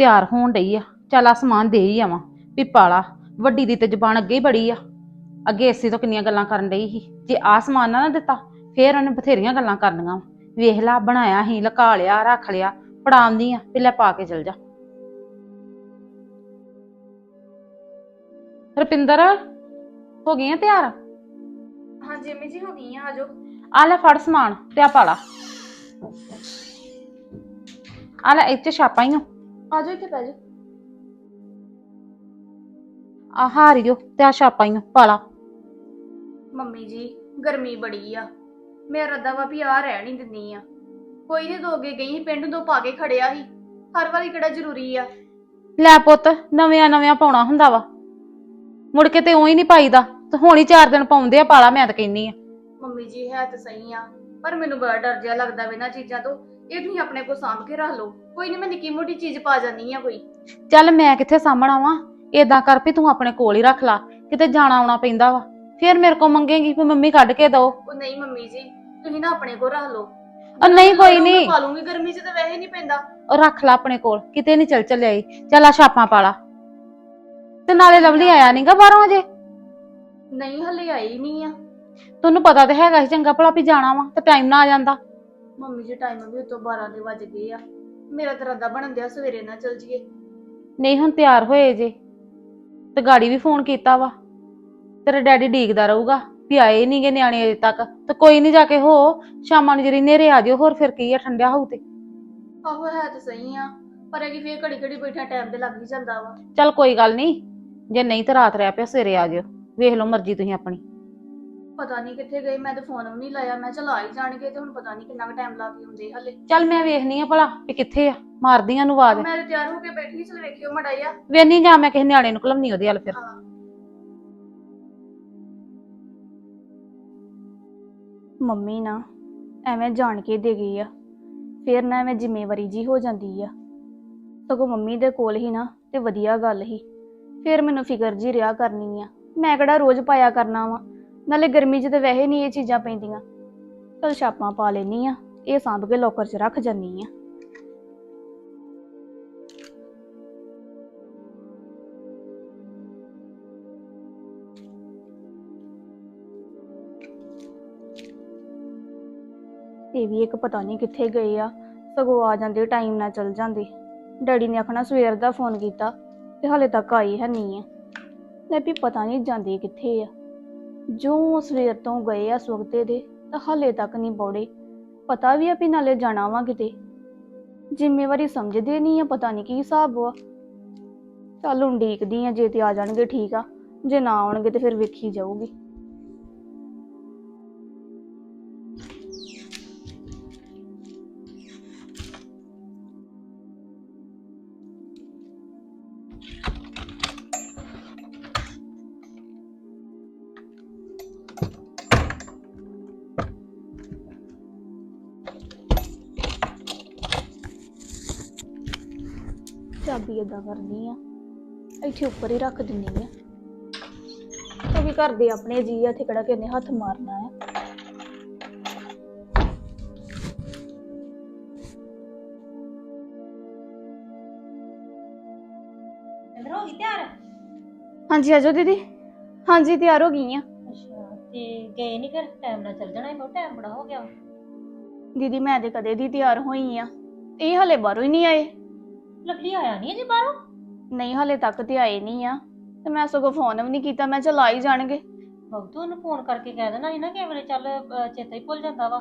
ਤਿਆਰ ਹੋਣ ਡਈ ਆ। ਚੱਲ ਆ ਸਮਾਨ ਦੇ ਹੀ ਆਵਾਂ। ਵੀ ਪਾਲਾ ਵੱਡੀ ਦੀ ਤੇ ਜ਼ਬਾਨ ਅੱਗੇ ਹੀ ਬੜੀ ਆ। ਅੱਗੇ ਇਸੇ ਤੋਂ ਕਿੰਨੀਆਂ ਗੱਲਾਂ ਕਰਨ ਡਈ ਸੀ। ਜੇ ਆ ਸਮਾਨ ਨਾ ਨਾ ਦਿੱਤਾ ਫੇਰ ਉਹਨੇ ਬਥੇਰੀਆਂ ਗੱਲਾਂ ਕਰਨੀਆਂ ਵਾਂ। ਵੇਖ ਲਾ ਬਣਾਇਆ ਹੀ ਲਕਾ ਲਿਆ ਰੱਖ ਲਿਆ ਫੜਾਉਂਦੀ ਆ ਤੇ ਲੈ ਪਾ ਕੇ ਚਲ ਜਾ। ਰਪਿੰਦਰ ਹੋ ਗਈਆਂ ਤਿਆਰ? ਹਾਂਜੀ ਅੰਮੀ ਜੀ ਹੋ ਗਈ ਆ ਆਜੋ ਆ ਲੈ ਫੜ ਸਮਾਨ ਤੇ ਆ ਪਾਲਾ। ਆ ਲੈ ਇੱਥੇ ਛਾਪਾਂ ਹੀ ਆਜੋ ਇੱਥੇ ਬਹਿ ਜਾਓ। ਆ ਹਾਰੀਓ ਤੇ ਆ ਛਾਪਾਂ ਹੀ ਪਾਲਾ ਮੰਮੀ ਜੀ ਗਰਮੀ ਬੜੀ ਆ। ਮੇਰਾ ਰੱਦਾ ਵਾ ਵੀ ਆ ਰਹਿ ਨਹੀਂ ਦਿੰਨੀ ਆ। ਕੋਈ ਨਹੀਂ ਦੋਗੇ ਗਈ ਸੀ ਪਿੰਡ ਤੋਂ ਪਾ ਕੇ ਖੜਿਆ ਸੀ। ਹਰ ਵਾਰੀ ਕਿਹੜਾ ਜ਼ਰੂਰੀ ਆ? ਲੈ ਪੁੱਤ ਨਵਿਆਂ ਨਵਿਆਂ ਪਾਉਣਾ ਹੁੰਦਾ ਵਾ। ਮੁੜ ਕੇ ਤੇ ਉਹੀ ਨਹੀਂ ਪਾਈਦਾ। ਤੇ ਹੁਣ ਹੀ ਚਾਰ ਦਿਨ ਪਾਉਂਦੇ ਆ ਪਾਲਾ ਮੈਂ ਤਾਂ ਕਹਿੰਨੀ ਆ। ਮੰਮੀ ਜੀ ਹੈ ਤਾਂ ਸਹੀ ਆ। ਪਰ ਮੈਨੂੰ ਬੜਾ ਡਰ ਜਿਹਾ ਲੱਗਦਾ ਵੇ ਨਾ ਚੀਜ਼ਾਂ ਤੋਂ। ਇਹ ਤੁਸੀਂ ਆਪਣੇ ਕੋਲ ਸਾਂਭ ਕੇ ਰੱਖ ਲਓ। ਕੋਈ ਨਹੀਂ ਮੈਂ ਨਿੱਕੀ ਮੋਟੀ ਚੀਜ਼ ਪਾ ਜਾਂਦੀ ਆ ਕੋਈ। ਚੱਲ ਮੈਂ ਕਿੱਥੇ ਸਾਹਮਣਾ ਵਾਂ? ਏਦਾਂ ਕਰ ਵੀ ਤੂੰ ਆਪਣੇ ਕੋਲ ਹੀ ਰੱਖ ਲਾ ਕਿਤੇ ਜਾਣਾ ਆਉਣਾ ਪੈਂਦਾ ਵਾ। ਫੇਰ ਮੇਰੇ ਕੋਲ ਮੰਗੇਗੀ ਵੀ ਮੰਮੀ ਕੱਢ ਕੇ ਦੋ ਉਹ ਨਹੀਂ ਮੰਮੀ ਜੀ ਤੁਸੀਂ ਨਾ ਆਪਣੇ ਕੋਲ ਰੱਖ ਲਓ। ਉਹ ਨਹੀਂ ਕੋਈ ਨਹੀਂ। ਪਾ ਲੂੰਗੀ ਗਰਮੀ 'ਚ ਤਾਂ ਵੈਸੇ ਨਹੀਂ ਪੈਂਦਾ। ਉਹ ਰੱਖ ਲਾ ਆਪਣੇ ਕੋਲ ਕਿਤੇ ਨਹੀਂ ਚੱਲ ਚੱਲਿਆ ਚੱਲ ਆ ਛਾਪਾਂ ਪਾਲਾ ਤੇ ਨਾਲੇ ਲਵਲੀ ਆਇਆ ਨਹੀਂਗਾ ਬਾਹਰੋਂ ਅਜੇ? ਨਹੀਂ ਹਲੇ ਆਈ ਨਹੀਂ ਆ। ਤੈਨੂੰ ਪਤਾ ਤੇ ਹੈਗਾ ਸੀ ਚੰਗਾ ਭਲਾ ਵੀ ਜਾਣਾ ਵਾ ਤੇ ਟਾਈਮ ਨਾ ਆ ਜਾਂਦਾ। ਮੰਮੀ ਜੀ ਟਾਈਮ ਵੀ ਉਤੋਂ 12 ਦੇ ਵੱਜ ਗਏ ਆ। ਮੇਰਾ ਤਾਂ ਰੱਦਾ ਬਣਨ ਦਿਆ ਸਵੇਰੇ ਨਾ ਚਲ ਜੀਏ ਨਹੀਂ ਹੁਣ ਤਿਆਰ ਹੋਏ ਜੇ। ਤੇ ਗਾੜੀ ਵੀ ਫੋਨ ਕੀਤਾ ਵਾ। ਤੇਰਾ ਡੈਡੀ ਡੀਕਦਾ ਰਹੂਗਾ ਵੀ ਆਏ ਨਹੀਂਗੇ ਨਿਆਣੇ ਅਜੇ ਤੱਕ। ਤੇ ਕੋਈ ਨਹੀਂ ਜਾ ਕੇ ਹੋ ਸ਼ਾਮਾਂ ਨੂੰ ਜਿਹੜੀ ਨੇਰੇ ਆ ਜਿਓ ਹੋਰ ਫਿਰ ਕੀ ਆ ਠੰਡਿਆ ਹੋਊ ਤੇ। ਆਹੋ ਹੈ ਤਾਂ ਸਹੀ ਆ ਪਰ ਇਹ ਕਿ ਫੇਰ ਘੜੀ ਘੜੀ ਬੈਠਾ ਟਾਈਮ ਤੇ ਲੱਗ ਹੀ ਜਾਂਦਾ ਵਾ। ਚੱਲ ਕੋਈ ਗੱਲ ਨਹੀਂ ਜੇ ਨਹੀਂ ਤਾਂ ਰਾਤ ਰਹਿ ਪਿਆ ਸਵੇਰੇ ਆ ਜਿਓ। ਵੇਖ ਲਓ ਮਰਜ਼ੀ ਤੁਸੀਂ ਆਪਣੀ। ਪਤਾ ਨਹੀਂ ਕਿੱਥੇ ਗਏ ਮੈਂ ਤਾਂ ਫੋਨ ਵੀ ਨਹੀਂ ਲਾਇਆ ਮੈਂ ਚਲਾ ਹੀ ਜਾਣਗੇ ਤੇ ਹੁਣ ਪਤਾ ਨਹੀਂ ਕਿੰਨਾ ਕੁ ਟਾਈਮ ਲਾ ਕੇ ਹੁੰਦੇ ਹਲੇ। ਚੱਲ ਮੈਂ ਵੇਖਨੀ ਆ ਭਲਾ ਵੀ ਕਿੱਥੇ ਆ ਮਾਰਦੀਆਂ ਨੂੰ ਆਵਾਜ਼। ਮੈਂ ਤਾਂ ਤਿਆਰ ਹੋ ਕੇ ਬੈਠੀ ਚਲ ਵੇਖਿਓ ਮੜਾ ਜਾ ਵੇਨੀ ਜਾ ਮੈਂ ਕਿਸੇ ਨਿਆਣੇ ਨੂੰ ਘਲਮਨੀ ਉਹਦੇ ਵੱਲ ਫਿਰ। ਮੰਮੀ ਨਾ ਐਵੇਂ ਜਾਣ ਕੇ ਦੇ ਗਈ ਆ ਫੇਰ ਨਾ ਐਵੇਂ ਜ਼ਿੰਮੇਵਾਰੀ ਜੀ ਹੋ ਜਾਂਦੀ ਆ। ਸਗੋਂ ਮੰਮੀ ਦੇ ਕੋਲ ਹੀ ਨਾ ਤੇ ਵਧੀਆ ਗੱਲ ਹੀ ਫੇਰ ਮੈਨੂੰ ਫਿਕਰ ਜੀ ਰਿਆ ਕਰਨੀ ਆ ਮੈਂ ਕਿਹੜਾ ਰੋਜ਼ ਪਾਇਆ ਕਰਨਾ ਵਾ। ਨਾਲੇ ਗਰਮੀ 'ਚ ਤਾਂ ਵੈਸੇ ਨਹੀਂ ਇਹ ਚੀਜ਼ਾਂ ਪੈਂਦੀਆਂ। ਚਲ ਛਾਪਾਂ ਪਾ ਲੈਣੀ ਆ ਇਹ ਸਾਂਭ ਕੇ ਲੋਕਰ 'ਚ ਰੱਖ ਜੰਨੀ ਆ ਇਹ ਵੀ ਇੱਕ ਪਤਾ ਨਹੀਂ ਕਿੱਥੇ ਗਏ ਆ, ਸਗੋਂ ਆ ਜਾਂਦੇ ਟਾਈਮ ਨਾਲ ਚਲ ਜਾਂਦੇ। ਡੈਡੀ ਨੇ ਆਖਣਾ ਸਵੇਰ ਦਾ ਫੋਨ ਕੀਤਾ, ਤੇ ਹਾਲੇ ਤੱਕ ਆਈ ਹੈ ਨਹੀਂ ਆ। ਲੈ ਵੀ ਪਤਾ ਨਹੀਂ ਜਾਂਦੇ ਕਿੱਥੇ ਆ। ਜੋ ਸਵੇਰ ਤੋਂ ਗਏ ਆ ਸੁਖਤੇ ਦੇ, ਤਾਂ ਹਾਲੇ ਤੱਕ ਨਹੀਂ ਬੌੜੇ। ਪਤਾ ਵੀ ਆ ਵੀ ਨਾਲੇ ਜਾਣਾ ਵਾ ਕਿਤੇ। ਜ਼ਿੰਮੇਵਾਰੀ ਸਮਝਦੇ ਨਹੀਂ ਆ, ਪਤਾ ਨਹੀਂ ਕੀ ਹਿਸਾਬ ਆ। ਚੱਲ ਹੁਣ ਡੀਕਦੀ ਆ, ਜੇ ਤੇ ਆ ਜਾਣਗੇ ਠੀਕ ਆ, ਜੇ ਨਾ ਆਉਣਗੇ ਤੇ ਫਿਰ ਵੇਖੀ ਜਾਊਗੀ। ਚਾਬੀ ਏਦਾਂ ਕਰਨੀ ਆ। ਇੱਥੇ ਉੱਪਰ ਹੀ ਰੱਖ ਦਿੰਨੀ ਆ। ਕਿਉਂਕਿ ਘਰ ਦੇ ਆਪਣੇ ਜੀ ਆ ਇੱਥੇ ਕਿਹੜਾ ਕਿਨੇ ਹੱਥ ਮਾਰਨਾ ਆ। ਅੰਦਰ ਹੋ ਗਈ ਤਿਆਰ? ਹਾਂਜੀ ਆਜੋ ਦੀਦੀ। ਹਾਂਜੀ ਤਿਆਰ ਹੋ ਗਈ ਆ। ਅੱਛਾ ਤੇ ਗਏ ਨਹੀਂ ਫਿਰ ਟਾਈਮ ਨਾਲ ਚੱਲ ਜਾਣਾ ਬਹੁਤ ਟਾਈਮ ਬੜਾ ਹੋ ਗਿਆ। ਦੀਦੀ ਮੈਂ ਤੇ ਕਦੇ ਦੀ ਤਿਆਰ ਹੋਈ ਆ। ਇਹ ਹਲੇ ਬਾਹਰੋਂ ਹੀ ਨਹੀਂ ਆਏ। ਲਵਲੀ ਆਇਆ ਨਹੀਂ ਅਜੇ ਬਾਹਰੋਂ? ਨਹੀਂ ਹਲੇ ਤੱਕ ਤੇ ਆਏ ਨਹੀਂ ਆ। ਤੇ ਮੈਂ ਸਗੋਂ ਫੋਨ ਵੀ ਨਹੀਂ ਕੀਤਾ ਮੈਂ ਚਲਾ ਹੀ ਜਾਣਗੇ। ਬਹੁਤ ਉਹਨੂੰ ਫੋਨ ਕਰਕੇ ਕਹਿ ਦੇਣਾ ਸੀ ਨਾ ਕਿ ਵੇਲੇ ਚੱਲ ਅਹ, ਚੇਤਾ ਹੀ ਭੁੱਲ ਜਾਂਦਾ ਵਾ।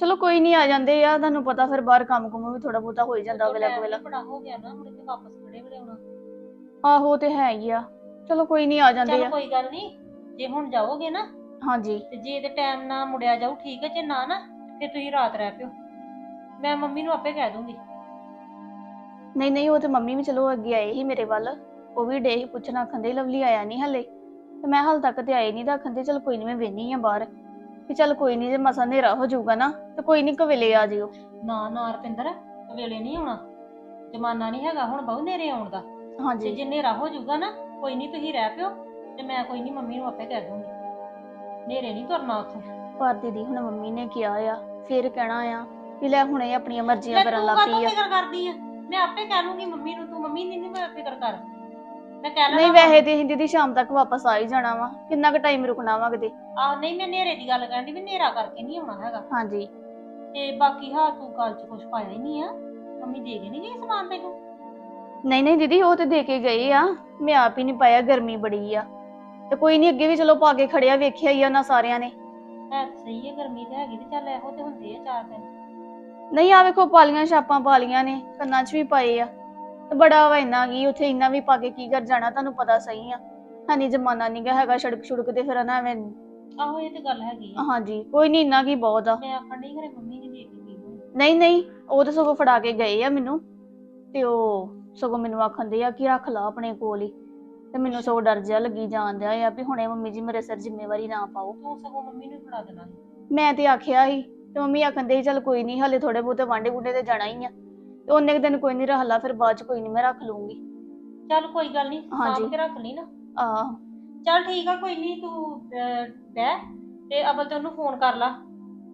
ਚਲੋ ਕੋਈ ਨਹੀਂ ਆ ਜਾਂਦੇ ਆ। ਤੁਹਾਨੂੰ ਪਤਾ ਫਿਰ ਬਾਹਰ ਕੰਮ ਕੁਮ ਵੀ ਥੋੜਾ ਬਹੁਤਾ ਹੋ ਹੀ ਜਾਂਦਾ ਵੇਲੇ ਟਾਈਮ ਵੇਲੇ। ਬੜਾ ਹੋ ਗਿਆ ਨਾ ਮੁੜ ਕੇ ਵਾਪਸ ਖੜੇ ਵੇਲੇ ਆਉਣਾ? ਆਹੋ ਤੇ ਹੈ ਹੀ ਆ। ਚਲੋ ਕੋਈ ਨਹੀਂ ਆ ਜਾਂਦੇ ਚੱਲ ਆ। ਕੋਈ ਗੱਲ ਨਹੀਂ ਜੇ ਹੁਣ ਜਾਓਗੇ ਨਾ ਹਾਂਜੀ। ਤੇ ਜੇ ਤੇ ਟਾਈਮ ਨਾਲ ਮੁੜਿਆ ਜਾਊ ਠੀਕ ਹੈ ਜੇ ਨਾ ਨਾ ਫਿਰ ਤੁਸੀਂ ਰਾਤ ਰਹਿ ਪਿਓ। ਮੈਂ ਮੰਮੀ ਨੂੰ ਆਪੇ ਕਹਿ ਦੂੰਗੀ। ਨਹੀਂ ਨਹੀਂ ਉਹ ਤੇ ਮੰਮੀ ਵੀ ਚਲੋ ਅੱਗੇ ਆਏ ਸੀ ਮੇਰੇ ਵੱਲ। ਉਹ ਵੀ ਡੇ ਹੀ ਪੁੱਛਣਾ ਆਖੰਦੇ ਲਵਲੀ ਆਇਆ ਨਹੀਂ ਹਲੇ। ਤੇ ਮੈਂ ਹਾਲ ਤੱਕ ਤੇ ਆਏ ਨਹੀਂ ਤਾਂ ਆਖੰਦੇ ਚਲ ਕੋਈ ਨਹੀਂ ਮੈਂ ਵੇਨੀ ਆ ਬਾਹਰ। ਵੀ ਚਲ ਕੋਈ ਨਹੀਂ ਜੇ ਮਸਾ ਹਨੇਰਾ ਹੋ ਜਾਊਗਾ ਨਾ ਤੇ ਕੋਈ ਨਹੀਂ ਕਵੇਲੇ ਆ ਜਿਓ। ਨਾ ਨਾ ਰਪਿੰਦਰ ਵੇਲੇ ਨਹੀਂ ਆਉਣਾ। ਜਮਾਨਾ ਨਹੀਂ ਹੈਗਾ ਹੁਣ ਬਹੁ ਨੇਰੇ ਆਉਣ ਦਾ। ਤੇ ਹਾਂਜੀ ਜੇ ਹਨੇਰਾ ਹੋ ਜਾਊਗਾ ਨਾ ਕੋਈ ਨਹੀਂ ਤੁਸੀਂ ਰਹਿ ਪਿਓ ਤੇ ਮੈਂ ਕੋਈ ਨਹੀਂ ਮੰਮੀ ਨੂੰ ਆਪੇ ਕਹਿ ਦੂੰਗੀ। ਨੇਰੇ ਨਹੀਂ ਤੁਰਨਾ ਉੱਥੋਂ। ਪਰ ਦੀਦੀ ਹੁਣ ਮੰਮੀ ਨੇ ਕਿਹਾ ਆ ਫਿਰ ਕਹਿਣਾ ਆ ਵੀ ਲੈ ਹੁਣੇ ਆਪਣੀਆਂ ਮਰਜ਼ੀਆਂ ਕਰਨ ਲੱਗ ਪਈ ਆ। ਫਿਕਰ ਕਰਦੀ ਆ? ਮੈਂ ਆਪੇ ਕਹਿ ਲੂੰਗੀ ਮੰਮੀ ਨੂੰ ਤੂੰ ਮੰਮੀ ਨਹੀਂ ਨਹੀਂ ਫਿਕਰ ਕਰ। ਮੈਂ ਕਹਿ ਲੈਣਾ ਨਹੀਂ ਵੈਸੇ ਤੇ ਅਸੀਂ ਦੀਦੀ ਸ਼ਾਮ ਤੱਕ ਵਾਪਸ ਆ ਹੀ ਜਾਣਾ ਵਾ। ਕਿੰਨਾ ਕੁ ਟਾਈਮ ਰੁਕਣਾ ਵਾ ਕਿਤੇ? ਆਹ ਨਹੀਂ ਮੈਂ ਨੇਰੇ ਦੀ ਗੱਲ ਕਹਿੰਦੀ ਵੀ ਨੇਰਾ ਕਰਕੇ ਨਹੀਂ ਆਉਣਾ ਹੈਗਾ। ਹਾਂਜੀ। ਤੇ ਬਾਕੀ ਹਾਂ ਤੂੰ ਗੱਲ 'ਚ ਕੁਝ ਪਾਇਆ ਹੀ ਨਹੀਂ ਆ। ਮੰਮੀ ਦੇ ਗਏ ਨਹੀਂ ਗਏ ਸਮਾਨ ਤੈਨੂੰ? ਨਹੀਂ ਨਹੀਂ ਦੀਦੀ ਉਹ ਤੇ ਦੇ ਕੇ ਗਏ ਆ। ਮੈਂ ਆਪ ਹੀ ਨਹੀਂ ਪਾਇਆ ਗਰਮੀ ਬੜੀ ਆ। ਤੇ ਕੋਈ ਨਹੀਂ ਅੱਗੇ ਵੀ ਚਲੋ ਪਾ ਕੇ ਖੜਿਆ ਵੇਖਿਆ ਹੀ ਆ ਉਹਨਾਂ ਸਾਰਿਆਂ ਨੇ। ਹੈ ਤਾਂ ਸਹੀ ਹੈ ਗਰਮੀ ਤੇ ਹੈਗੀ ਤੇ ਚੱਲ ਇਹੋ ਤੇ ਹੁੰਦੇ ਆ ਚਾਰ ਦਿਨ। ਨਹੀਂ ਆ ਵੇਖੋ ਪਾਲੀਆਂ ਛਾਪਾਂ ਪਾਲੀਆਂ ਨੇ ਕੰਨਾਂ 'ਚ ਵੀ ਪਾਏ ਆ। ਤੇ ਬੜਾ ਵਾ ਇੰਨਾ ਕੀ ਉੱਥੇ ਇੰਨਾ ਵੀ ਪਾ ਕੇ ਕੀ ਕਰ ਜਾਣਾ ਤੁਹਾਨੂੰ ਪਤਾ ਸਹੀ ਆ। ਹਨੀ ਜਮਾਨਾ ਨਹੀਂ ਗਾ ਹੈਗਾ ਸੜਕ ਛੁੜਕ ਤੇ ਫਿਰ ਨਾ ਐਵੇਂ ਆਹੋ ਇਹ ਤੇ ਗੱਲ ਹੈਗੀ ਆ। ਹਾਂਜੀ ਕੋਈ ਨਹੀਂ ਇੰਨਾ ਕੀ ਬਹੁਤ ਆ। ਮੈਂ ਆਖਣ ਨਹੀਂ ਘਰੇ ਮੰਮੀ ਨੇ ਦੇ ਹੋਣੀ। ਨਹੀਂ ਨਹੀਂ ਉਹ ਤਾਂ ਸਗੋਂ ਫੜਾ ਕੇ ਗਏ ਆ ਮੈਨੂੰ। ਤੇ ਉਹ ਸਗੋਂ ਮੈਨੂੰ ਆਖਣ ਦੇ ਆ ਕਿ ਰੱਖ ਲਾ ਆਪਣੇ ਕੋਲ ਹੀ। ਤੇ ਮੈਨੂੰ ਸਗੋਂ ਡਰ ਜਿਹਾ ਲੱਗੀ ਜਾਣ ਡਿਆ ਆ ਵੀ ਹੁਣੇ ਮੰਮੀ ਜੀ ਮੇਰੇ ਸਿਰ ਜ਼ਿੰਮੇਵਾਰੀ ਨਾ ਪਾਓ। ਤੂੰ ਸਗੋਂ ਮੰਮੀ ਨੂੰ ਫੜਾ ਦੇਣਾ ਸੀ। ਮੈਂ ਤੇ ਆਖਿਆ ਸੀ ਤੇ ਮੰਮੀ ਆਖਣ ਦੇ ਸੀ ਚੱਲ ਕੋਈ ਨਹੀਂ ਹਲੇ ਥੋੜੇ ਬਹੁਤੇ ਵਾਂਡੇ ਗੁੰਡੇ ਤੇ ਜਾਣਾ ਹੀ ਆ। ਤੇ ਉਹਨੇ ਕੁ ਦਿਨ ਕੋਈ ਨਹੀਂ ਰੱਖ ਲਾ ਫਿਰ ਬਾਅਦ ਚ ਕੋਈ ਨਹੀਂ ਮੈਂ ਰੱਖ ਲੂੰਗੀ ਚੱਲ ਕੋਈ ਗੱਲ ਨਹੀਂ ਹਾਂਜੀ। ਸਾਂਭ ਕੇ ਰੱਖ ਲਈ ਨਾ। ਆਹ। ਚੱਲ ਠੀਕ ਆ ਕੋਈ ਨਹੀਂ ਤੂੰ ਅਹ, ਬਹਿ ਤੇ ਅਬਲ ਤੇ ਉਹਨੂੰ ਫੋਨ ਕਰ ਲਾ।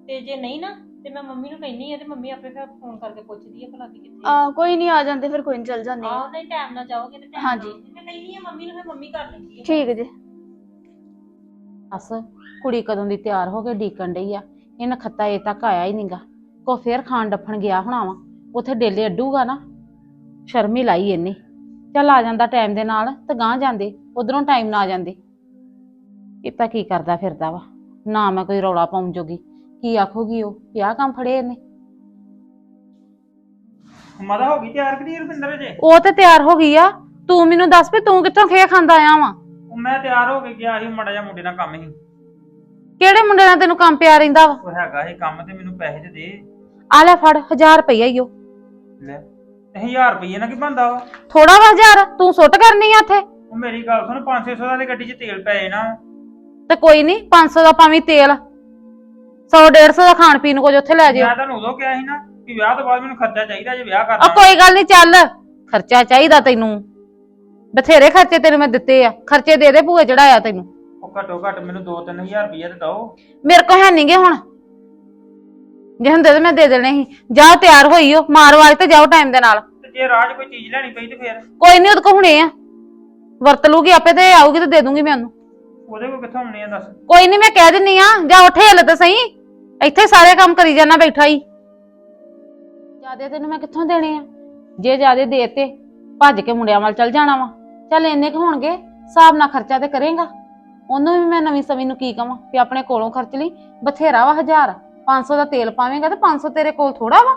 ਤੇ ਜੇ ਨਹੀਂ ਨਾ ਤੇ ਮੈਂ ਮੰਮੀ ਨੂੰ ਕਹਿੰਨੀ ਆ ਤੇ ਮੰਮੀ ਆਪੇ ਫਿਰ ਫੋਨ ਕਰਕੇ ਪੁੱਛਦੀ ਆ ਭਲਾ ਵੀ ਕਿੱਥੇ ਆ। ਆਹ ਕੋਈ ਨਹੀਂ ਆ ਜਾਂਦੇ ਫਿਰ ਕੋਈ ਨਹੀਂ ਚੱਲ ਜਾਂਦੇ ਆ। ਨਹੀਂ ਟਾਈਮ ਨਾਲ ਜਾਓਗੇ ਤੇ ਟਾਈਮ ਹਾਂਜੀ। ਮੈਂ ਕਹਿੰਨੀ ਆ ਮੰਮੀ ਨੂੰ ਫਿਰ ਮੰਮੀ ਕਰ ਲੈਂਦੀ ਆ। ਠੀਕ ਜੇ। ਬਸ ਕੁੜੀ ਕਦੋਂ ਦੀ ਤਿਆਰ ਹੋ ਕੇ ਡੀਕਣ ਡਈ ਆ? ਇਹਨਾਂ ਖੱਤਾ ਇਹ ਤੱਕ ਆਇਆ ਹੀ ਨਹੀਂਗਾ ਕੋ ਫੇਰ ਖਾਣ ਡੱਫਣ ਗਿਆ ਹੋਣਾ ਵਾ ਉਥੇ ਡੇਲੇ ਅੱਡੂਗਾ ਨਾ। ਸ਼ਰਮੀ ਲਾਈ ਇਹਨੇ। ਚੱਲ ਆ ਜਾਂਦਾ ਟਾਈਮ ਦੇ ਨਾਲ ਤੇ ਗਾਂ ਜਾਂਦੇ ਉਧਰੋਂ ਟਾਈਮ ਨਾਲ ਆ ਜਾਂਦੇ। ਇਹ ਤਾਂ ਕੀ ਕਰਦਾ ਫਿਰਦਾ ਵਾ। ਨਾ ਮੈਂ ਕੋਈ ਰੌਲਾ ਪਾਉਣ ਜੋਗੀ। ਕੀ ਆਖੂਗੀ ਉਹ? ਆਹ ਕੰਮ ਫੜੇ ਇਹਨੇ। ਮਦਾ ਹੋ ਗਈ ਤਿਆਰ ਕਿ ਨਹੀਂ ਰੁਪਿੰਦਰ ਜੇ ਉਹ ਤੇ ਤਿਆਰ ਹੋ ਗਈ ਆ। ਤੂੰ ਮੈਨੂੰ ਦੱਸ ਵੀ ਤੂੰ ਕਿੱਥੋਂ ਖੇ ਖਾਂਦਾ ਆਇਆ ਵਾ? ਉਹ ਮੈਂ ਤਿਆਰ ਹੋ ਕੇ ਗਿਆ ਸੀ ਮੜਾ ਜਿਹਾ ਮੁੰਡੇ ਨਾਲ ਕੰਮ ਸੀ। ਕਿਹੜੇ ਮੁੰਡੇ ਨਾਲ ਤੈਨੂੰ ਕੰਮ ਪਿਆ ਰਹਿੰਦਾ ਵਾ? ਉਹ ਹੈਗਾ ਇਹ ਕੰਮ ਤੇ ਮੈਨੂੰ ਪੈਸੇ ਤੇ ਦੇ। ਆ ਲੈ ਫੜ 1000 ਰੁਪਈਆ ਈ ਓ ਲੈ 1000 ਰੁਪਏ ਨਾਲ ਕੀ ਬੰਦਾ ਵਾ? ਥੋੜਾ ਵਾ 1000 ਤੂੰ ਸੁੱਟ ਕਰਨੀ ਆ ਉੱਥੇ। ਉਹ ਮੇਰੀ ਗੱਲ ਸੁਣ 500 ਦਾ ਤੇ ਗੱਡੀ 'ਚ ਤੇਲ ਪੈ ਜਾਣਾ। ਤੇ ਕੋਈ ਨਹੀਂ 500 ਦਾ ਪਾਵੀਂ ਤੇਲ। 100 150 ਦਾ ਖਾਣ ਪੀਣ ਕੁਝ ਉੱਥੇ ਲੈ ਜਿਓ। ਮੈਂ ਤੁਹਾਨੂੰ ਉਦੋਂ ਕਿਹਾ ਸੀ ਨਾ ਕਿ ਵਿਆਹ ਤੋਂ ਬਾਅਦ ਮੈਨੂੰ ਖਰਚਾ ਚਾਹੀਦਾ ਜੇ ਵਿਆਹ ਆ ਕਰਨਾ ਕੋਈ ਗੱਲ ਨਹੀਂ ਚੱਲ। ਖਰਚਾ ਚਾਹੀਦਾ ਤੈਨੂੰ। ਬਥੇਰੇ ਖਰਚੇ ਤੈਨੂੰ ਮੈਂ ਦਿੱਤੇ ਆ। ਖਰਚੇ ਦੇ ਦੇ ਭੂਏ ਚੜਾਇਆ ਤੈਨੂੰ। ਉਹ ਘੱਟੋ ਘੱਟ ਮੈਨੂੰ 2-3000 ਰੁਪਏ ਤੇ ਦਓ। ਮੇਰੇ ਕੋ ਹੈ ਨਹੀਂਗੇ ਹੁਣ। ਜੇ ਹੁੰਦੇ ਤੇ ਮੈਂ ਦੇ ਦੇਣੇ ਸੀ। ਜਾ ਤਿਆਰ ਹੋਈ ਓ ਮਾਰ ਵਾਜ ਤੇ ਜਾਓ ਟਾਈਮ ਦੇ ਨਾਲ। ਤੇ ਜੇ ਰਾਜ ਕੋਈ ਚੀਜ਼ ਲੈਣੀ ਪਈ ਤੇ ਫੇਰ? ਕੋਈ ਨਹੀਂ ਉਹਦੇ ਕੋ ਹੁਣੇ ਆ। ਵਰਤ ਲੂਗੀ ਆਪੇ ਤੇ ਆਊਗੀ ਤੇ ਦੇ ਦੂੰਗੀ ਮੈਂ ਉਹਨੂੰ। ਉਹਦੇ ਕੋਲ ਕਿੱਥੋਂ ਆਉਣੀ ਆ ਦੱਸ? ਕੋਈ ਨਹੀਂ ਮੈਂ ਕਹਿ ਦਿੰਨੀ ਆ। ਜਾ ਉੱਠੇ ਹਲੇ ਤਾਂ ਸਹੀ। ਇੱਥੇ ਸਾਰੇ ਕੰਮ ਕਰੀ ਜਾਣਾ ਬੈਠਾ ਹੀ। ਜਿਆਦੇ ਤੈਨੂੰ ਮੈਂ ਕਿੱਥੋਂ ਦੇਣੇ ਆ? ਜੇ ਜਿਆਦੇ ਦੇਤੇ ਭੱਜ ਕੇ ਮੁੰਡਿਆਂ ਵੱਲ ਚੱਲ ਜਾਣਾ ਵਾ। ਚੱਲ ਇੰਨੇ ਕੁ ਹੋਣਗੇ ਹਿਸਾਬ ਨਾਲ ਖਰਚਾ ਤੇ ਕਰੇਗਾ। ਉਹਨੂੰ ਵੀ ਮੈਂ ਨਵੀਂ ਸਵੀ ਨੂੰ ਕੀ ਕਵਾਂ ਵੀ ਆਪਣੇ ਕੋਲੋਂ ਖਰਚ ਲਈ ਬਥੇਰਾ ਵਾ ਹਜ਼ਾਰ। 500 ਦਾ ਤੇਲ ਪਾਵੇਂਗਾ ਤੇ 500 ਤੇਰੇ ਕੋਲ ਥੋੜਾ ਵਾ।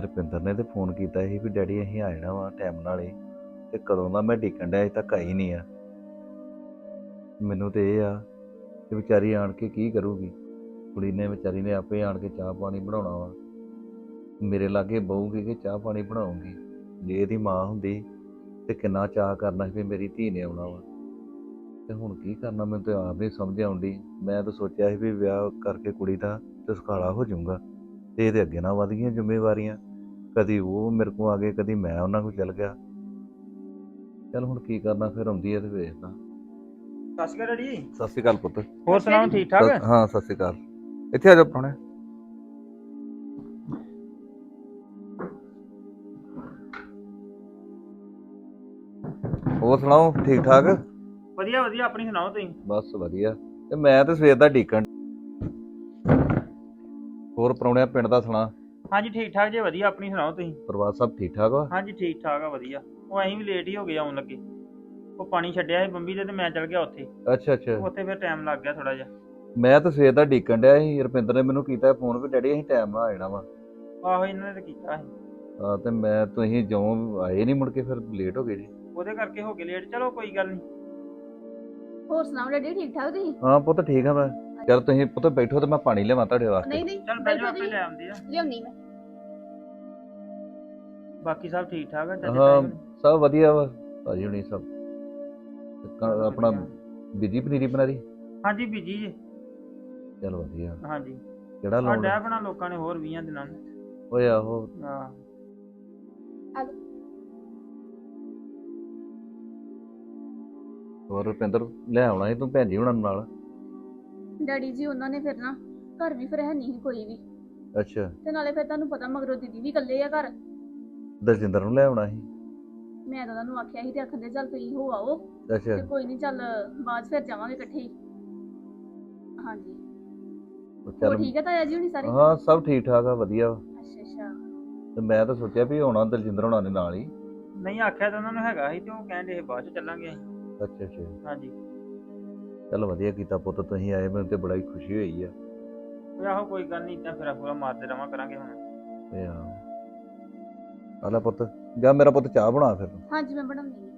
ਰਪਿੰਦਰ ਨੇ ਤੇ ਫੋਨ ਕੀਤਾ ਸੀ ਵੀ ਡੈਡੀ ਅਸੀਂ ਆ ਜਾਣਾ ਵਾ ਟਾਈਮ ਨਾਲ ਹੀ ਤੇ ਕਦੋਂ ਦਾ ਮੈਂ ਡੀਕਣ ਡਿਆ ਅਜੇ ਤੱਕ ਆਈ ਨਹੀਂ ਆ। ਮੈਨੂੰ ਤੇ ਇਹ ਆ ਕਿ ਵਿਚਾਰੀ ਆਣ ਕੇ ਕੀ ਕਰੂਗੀ? ਕੁੜੀ ਨੇ ਵਿਚਾਰੀ ਨੇ ਆਪੇ ਆਣ ਕੇ ਚਾਹ ਪਾਣੀ ਬਣਾਉਣਾ ਵਾ। ਮੇਰੇ ਲਾਗੇ ਬਹੂਗੀ ਕਿ ਚਾਹ ਪਾਣੀ ਬਣਾਉਂਗੀ। ਜੇ ਇਹਦੀ ਮਾਂ ਹੁੰਦੀ ਤੇ ਕਿੰਨਾ ਚਾਹ ਕਰਨਾ ਸੀ ਵੀ ਮੇਰੀ ਧੀ ਨੇ ਆਉਣਾ ਵਾ। ਤੇ ਹੁਣ ਕੀ ਕਰਨਾ? ਮੈਨੂੰ ਤੇ ਆਪ ਨਹੀਂ ਸਮਝ ਆਉਂਦੀ। ਮੈਂ ਤਾਂ ਸੋਚਿਆ ਸੀ ਵੀ ਵਿਆਹ ਕਰਕੇ ਕੁੜੀ ਦਾ ਤੇ ਸੁਖਾਲਾ ਹੋ ਜਾਊਗਾ। ਤੇ ਇਹਦੇ ਅੱਗੇ ਨਾ ਵਧ ਗਈਆਂ ਜ਼ਿੰਮੇਵਾਰੀਆਂ। ਕਦੀ ਉਹ ਮੇਰੇ ਕੋਲ ਆ ਗਏ ਕਦੀ ਮੈਂ ਉਹਨਾਂ ਕੋਲ ਚਲ ਗਿਆ। ਚਲ ਹੁਣ ਕੀ ਕਰਨਾ? ਫਿਰ ਆਉਂਦੀ ਹੈ ਤੇ ਵੇਖਦਾ। ਸਤਿ ਸ਼੍ਰੀ ਅਕਾਲ ਡੈਡੀ ਸਤਿ ਸ਼੍ਰੀ ਅਕਾਲ ਪੁੱਤ। ਹੋਰ ਸੁਣਾਓ ਠੀਕ ਠਾਕ? ਸਤਿ- ਹਾਂ ਸਤਿ ਸ਼੍ਰੀ ਅਕਾਲ। ਇੱਥੇ ਆ ਜਾ ਪ੍ਰਾਹੁਣੇ ਹੋਰ ਸੁਣਾਓ ਠੀਕ ਠਾਕ? ਵਧੀਆ ਵਧੀਆ ਆਪਣੀ ਸੁਣਾਓ ਤੁਸੀਂ? ਬਸ ਵਧੀਆ। ਤੇ ਮੈਂ ਤੇ ਸਵੇਰ ਦਾ ਡੀਕਣ ਹੋਰ ਪ੍ਰਾਹੁਣਿਆਂ ਪਿੰਡ ਦਾ ਸੁਣਾ? ਹਾਂਜੀ ਠੀਕ ਠਾਕ ਜੇ ਵਧੀਆ ਆਪਣੀ ਸੁਣਾਓ ਤੁਸੀਂ? ਪਰਿਵਾਰ ਸਭ ਠੀਕ ਠਾਕ ਵਾ? ਹਾਂਜੀ ਠੀਕ ਠਾਕ ਆ ਵਧੀਆ। ਉਹ ਅਸੀਂ ਵੀ ਲੇਟ ਹੀ ਹੋ ਗਏ ਆਉਣ ਲੱਗੇ। ਉਹ ਪਾਣੀ ਛੱਡਿਆ ਸੀ ਬੰਬੀ ਦੇ ਤੇ ਮੈਂ ਚਲ ਗਿਆ ਉੱਥੇ। ਅੱਛਾ ਅੱਛਾ। ਉੱਥੇ ਫਿਰ ਟਾਈਮ ਲੱਗ ਗਿਆ ਥੋੜਾ ਜਿਹਾ। ਮੈਂ ਤਾਂ ਸਵੇਰ ਦਾ ਡੀਕਣ ਡਿਆ ਸੀ। ਰੁਪਿੰਦਰ ਨੇ ਮੈਨੂੰ ਕੀਤਾ ਫੋਨ ਵੀ ਡੈਡੀ ਅਸੀਂ ਟਾਈਮ ਨਾਲ ਆ ਜਾਣਾ ਵਾ। ਆਹੋ ਇਹਨਾਂ ਨੇ ਤਾਂ ਕੀਤਾ ਸੀ। ਹਾਂ ਤੇ ਮੈਂ ਤੁਸੀਂ ਜਿਉਂ ਆਏ ਨਹੀਂ ਮੁੜ ਕੇ ਫਿਰ ਲੇਟ ਹੋ ਗਏ ਜੀ। ਉਹਦੇ ਕਰਕੇ ਹੋ ਗਏ ਲੇਟ ਚਲੋ ਕੋਈ ਗੱਲ ਨਹੀਂ ਹੋਰ ਸੁਣਾਓ ਡੈਡੀ ਠੀਕ ਠਾਕ ਤੁਸੀਂ? ਹਾਂ ਪੁੱਤ ਠੀਕ ਆ ਮੈਂ। ਯਾਰ ਤੁਸੀਂ ਪੁੱਤ ਬੈਠੋ ਤੇ ਮੈਂ ਪਾਣੀ ਲਿਆਵਾਂ ਤੁਹਾਡੇ ਵਾਸਤੇ। ਨਹੀਂ ਨਹੀਂ ਚਲ ਬੈਠੋ ਆਪੇ ਲੈ ਆਉਂਦੇ ਆ। ਲਿਆਉਣੀ ਮੈਂ। ਬਾਕੀ ਸਭ ਠੀਕ ਠਾਕ ਆ ਚਾਚੇ ਹਾਂ ਤਾਏ? ਸਭ ਵਧੀਆ ਵਾ। ਭਾਜੀ ਹੁਣੀ ਸਭ। ਤੇ ਕ- ਆਪਣਾ ਬੀਜੀ ਪਨੀਰੀ ਬਣਾ ਰਹੀ? ਹਾਂਜੀ ਬੀਜੀ ਜੀ। ਚਲ ਵਧੀਆ। ਹਾਂਜੀ। ਕਿਹੜਾ ਆ? ਲਾਉਣ ਡੈ ਬਣਾ ਲੋਕਾਂ ਨੇ ਹੋਰ 20 ਦਿਨਾਂ ਨੂੰ। ਓਏ ਆਹੋ। ਆਹ ਹੋਰ ਰੁਪਿੰਦਰ ਲੈ ਆਉਣਾ ਸੀ ਤੂੰ ਭੈਣ ਜੀ ਹੁਣਾਂ ਨੂੰ ਨਾਲ। ਡੈਡੀ ਜੀ ਉਹਨਾਂ ਨੇ ਫਿਰ ਨਾ ਘਰ ਵੀ ਫਿਰ ਹੈ ਨਹੀਂ ਸੀ ਕੋਈ ਵੀ। ਅੱਛਾ। ਤੇ ਨਾਲੇ ਫਿਰ ਤੁਹਾਨੂੰ ਪਤਾ ਮਗਰੋਂ ਦੀਦੀ ਵੀ ਇਕੱਲੇ ਆ ਘਰ। ਦਲਜਿੰਦਰ ਨੂੰ ਲੈ ਆਉਣਾ ਸੀ? ਮੈਂ ਤਾਂ ਉਹਨਾਂ ਨੂੰ ਆਖਿਆ ਸੀ ਤੇ ਆਖਦੇ ਚੱਲ ਤੁਸੀਂ ਹੋ ਆਓ। ਅੱਛਾ। ਤੇ ਕੋਈ ਨਹੀਂ ਚੱਲ ਬਾਅਦ 'ਚ ਫਿਰ ਜਾਵਾਂਗੇ ਇਕੱਠੇ ਹੀ। ਹਾਂਜੀ। ਉਹ ਚੱਲ ਠੀਕ ਹੈ ਤਾਇਆ ਜੀ ਹੁਣੀ ਸਾਰੇ? ਹਾਂ ਸਭ ਠੀਕ ਠਾਕ ਆ ਵਧੀਆ। ਵਾ। ਅੱਛਾ ਅੱਛਾ। ਤੇ ਮੈਂ ਤਾਂ ਸੋਚਿਆ ਵੀ ਆਉਣਾ ਦਲਜਿੰਦਰ ਹੋਣਾ ਨੇ ਨਾਲ ਹੀ। ਨਹੀਂ ਆਖਿਆ ਤਾਂ ਉਹਨਾਂ ਨੂੰ ਹੈਗਾ ਸੀ ਤੇ ਉਹ ਕਹਿੰਦੇ ਬਾਅਦ ਚ ਚੱਲਾਂਗੇ ਅਸੀਂ। ਅੱਛਾ ਅੱਛਾ। ਹਾਂਜੀ। ਚੱਲ ਵਧੀਆ ਕੀਤਾ ਪੁੱਤ ਤੁਸੀਂ ਆਏ ਮੈਨੂੰ ਤੇ ਬੜਾ ਹੀ ਖੁਸ਼ੀ ਹੋਈ ਆ। ਉਹ ਆਹੋ ਕੋਈ ਗੱਲ ਨਹੀਂ ਇਦਾਂ ਫੇਰਾ ਫੂਰਾ ਮਾਰਦੇ ਰਵਾਂ ਕਰਾਂਗੇ ਹੁਣ। ਤੇ ਹਾਂ। ਆਲਾ ਪੁੱਤ ਜਾ ਮੇਰਾ ਪੁੱਤ ਚਾਹ ਬਣਾ ਫਿਰ। ਹਾਂਜੀ ਮੈਂ ਬਣਾਉਂਦੀ ਹਾਂ।